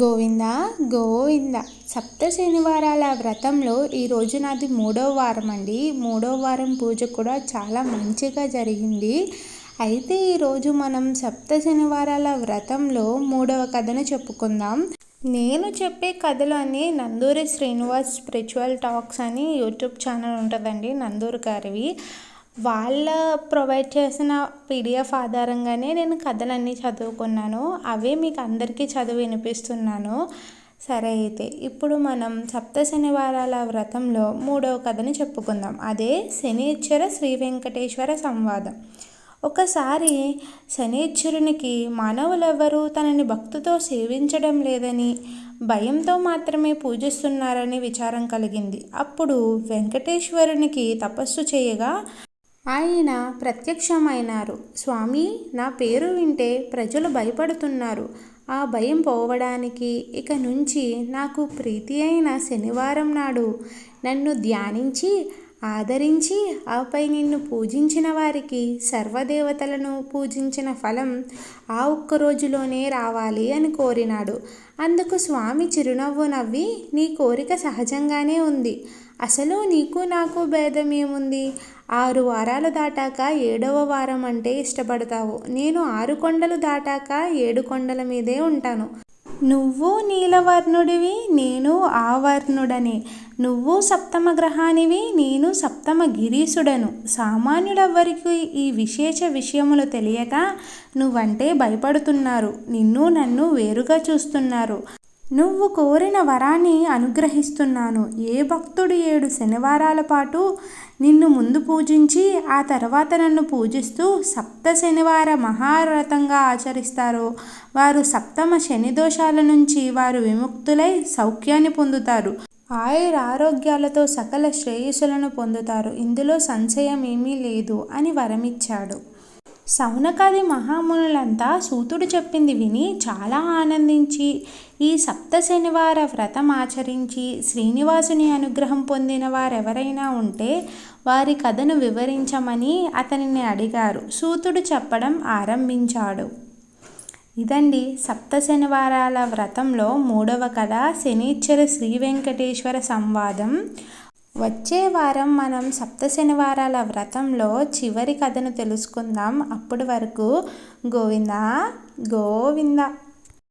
గోవింద గోవింద. సప్త శనివారాల వ్రతంలో ఈరోజు నాది మూడవ వారం అండి మూడవ వారం పూజ కూడా చాలా మంచిగా జరిగింది. అయితే ఈరోజు మనం సప్త శనివారాల వ్రతంలో మూడవ కథను చెప్పుకుందాం. నేను చెప్పే కథలు అని నందూరి శ్రీనివాస్ స్పిరిచువల్ టాక్స్ అని యూట్యూబ్ ఛానల్ ఉంటుందండి నందూరి గారివి. వాళ్ళ ప్రొవైడ్ చేసిన పీడిఎఫ్ ఆధారంగానే నేను కథలన్నీ చదువుకున్నాను. అవే మీకు అందరికీ చదివి వినిపిస్తున్నాను. సరే అయితే ఇప్పుడు మనం సప్త శనివారాల వ్రతంలో మూడవ కథని చెప్పుకుందాం. అదే శనిచ్చర శ్రీ వెంకటేశ్వర సంవాదం. ఒకసారి శనిచ్చరునికి మానవులు ఎవ్వరూ తనని భక్తితో సేవించడం లేదని భయంతో మాత్రమే పూజిస్తున్నారని విచారం కలిగింది. అప్పుడు వెంకటేశ్వరునికి తపస్సు చేయగా ఆయన ప్రత్యక్షమైనారు. స్వామి నా పేరు వింటే ప్రజలు భయపడుతున్నారు. ఆ భయం పోవడానికి ఇక నుంచి నాకు ప్రీతి అయిన శనివారం నాడు నన్ను ధ్యానించి ఆదరించి ఆపై నిన్ను పూజించిన వారికి సర్వదేవతలను పూజించిన ఫలం ఆ ఒక్క రోజులోనే రావాలి అని కోరినాడు. అందుకు స్వామి చిరునవ్వు నవ్వి నీ కోరిక సహజంగానే ఉంది. అసలు నీకు నాకు భేదం ఏముంది? ఆరు వారాలు దాటాక ఏడవ వారం అంటే ఇష్టపడతావు. నేను ఆరు కొండలు దాటాక ఏడు కొండల మీదే ఉంటాను. నువ్వు నీలవర్ణుడివి నేను ఆవర్ణుడనే. నువ్వు సప్తమ గ్రహానివి నేను సప్తమ గిరీసుడను సామాన్యులెవ్వరికి ఈ విశేష విషయములు తెలియక నువ్వంటే భయపడుతున్నారు. నిన్ను నన్ను వేరుగా చూస్తున్నారు. నువ్వు కోరిన వరాన్ని అనుగ్రహిస్తున్నాను. ఏ భక్తుడు ఏడు శనివారాల పాటు నిన్ను ముందు పూజించి ఆ తర్వాత నన్ను పూజిస్తూ సప్త శనివార మహారథంగా ఆచరిస్తారో వారు సప్తమ శని దోషాల నుంచి వారు విముక్తులై సౌఖ్యాన్ని పొందుతారు. ఆయుర ఆరోగ్యాలతో సకల శ్రేయస్సులను పొందుతారు. ఇందులో సంశయం ఏమీ లేదు అని వరమిచ్చాడు. సౌనకాది మహామునులంతా సూతుడు చెప్పింది విని చాలా ఆనందించి ఈ సప్త శనివార వ్రతం ఆచరించి శ్రీనివాసుని అనుగ్రహం పొందిన వారెవరైనా ఉంటే వారి కథను వివరించమని అతనిని అడిగారు. సూతుడు చెప్పడం ఆరంభించాడు. ఇదండి సప్త శనివారాల వ్రతంలో మూడవ కథ శనీశ్వర శ్రీ వెంకటేశ్వర సంవాదం. వచ్చే వారం మనం సప్త శనివారాల వ్రతంలో చివరి కథను తెలుసుకుందాం. అప్పటి వరకు గోవిందా గోవిందా.